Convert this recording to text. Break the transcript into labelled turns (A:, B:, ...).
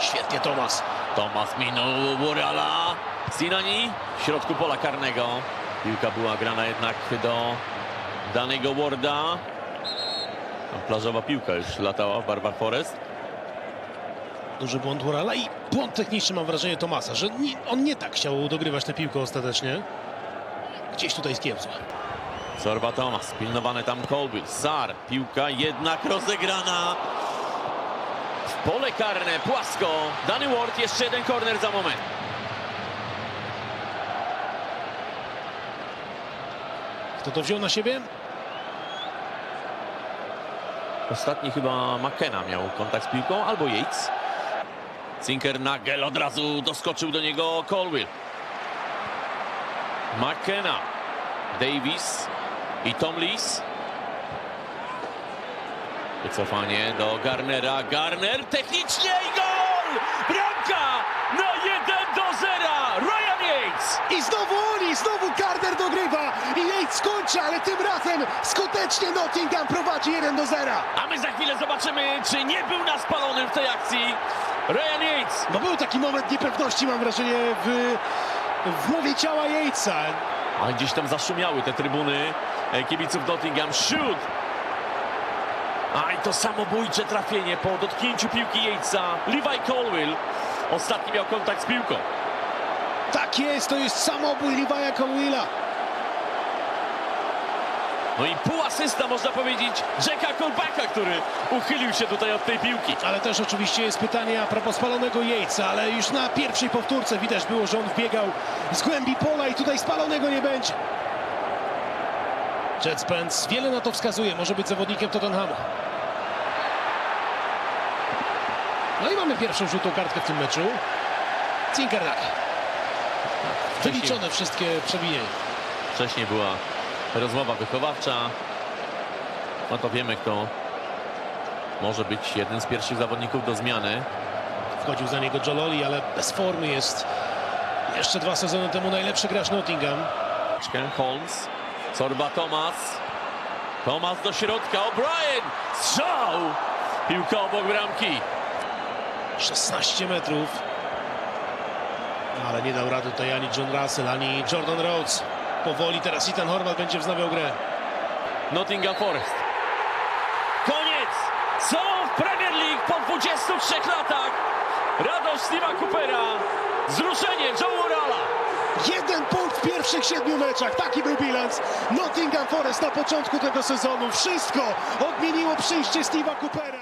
A: Świetnie Tomas.
B: Tomas minął Burala. Sinani w środku pola karnego. Piłka była grana jednak do danego Warda. Tam plażowa piłka już latała w barwach Forest.
A: Duży błąd Urala i błąd techniczny mam wrażenie Tomasa, że nie, on nie tak chciał dogrywać tę piłkę ostatecznie. Gdzieś tutaj skiepsła.
B: Sorba Tomas, pilnowany tam Colby. Sar, piłka jednak rozegrana. Pole karne, płasko. Dany Ward, jeszcze jeden korner za moment.
A: Kto to wziął na siebie?
B: Ostatni chyba McKenna miał kontakt z piłką, albo Yates. Zinker Nagel od razu doskoczył do niego Colwill. McKenna, Davis i Tom Lees. Wycofanie do Garnera. Garner technicznie i gol! Bramka na 1 do 0! Ryan Yates!
A: I znowu oni, znowu Gardner dogrywa i Yates skończy, ale tym razem skutecznie Nottingham prowadzi 1 do 0.
B: A my za chwilę zobaczymy, czy nie był na spalonym w tej akcji Ryan Yates.
A: No był taki moment niepewności, mam wrażenie, w, w mowie ciała Yatesa.
B: A gdzieś tam zaszumiały te trybuny e, kibiców Nottingham. Shoot! A i to samobójcze trafienie po dotknięciu piłki Yatesa. Levi Colwill ostatni miał kontakt z piłką.
A: Tak jest, to jest samobój Levi'a Colwilla.
B: No i pół asysta można powiedzieć Jacka Colbacka, który uchylił się tutaj od tej piłki.
A: Ale też oczywiście jest pytanie a propos spalonego Yatesa, ale już na pierwszej powtórce widać było, że on wbiegał z głębi pola i tutaj spalonego nie będzie. Jet Spence wiele na to wskazuje, może być zawodnikiem Tottenhamu. No i mamy pierwszą żółtą kartkę w tym meczu. Zinkernak. Wyliczone wszystkie przewinienia.
B: Wcześniej była rozmowa wychowawcza. No to wiemy, kto może być jeden z pierwszych zawodników do zmiany.
A: Wchodził za niego Jololi, ale bez formy jest. Jeszcze dwa sezony temu najlepszy gracz Nottingham.
B: Holmes, Sorba Thomas. Thomas do środka, O'Brien! Strzał! Piłka obok bramki.
A: 16 metrów. Ale nie dał rady tutaj ani John Russell, ani Jordan Rhodes. Powoli teraz Ethan Horvath będzie wznawiał grę.
B: Nottingham Forest. Koniec! Są w Premier League po 23 latach. Radość Steve'a Coopera. Wzruszenie Joe Morala.
A: Jeden punkt pierwszych siedmiu meczach. Taki był bilans Nottingham Forest na początku tego sezonu. Wszystko odmieniło przyjście Steve'a Coopera.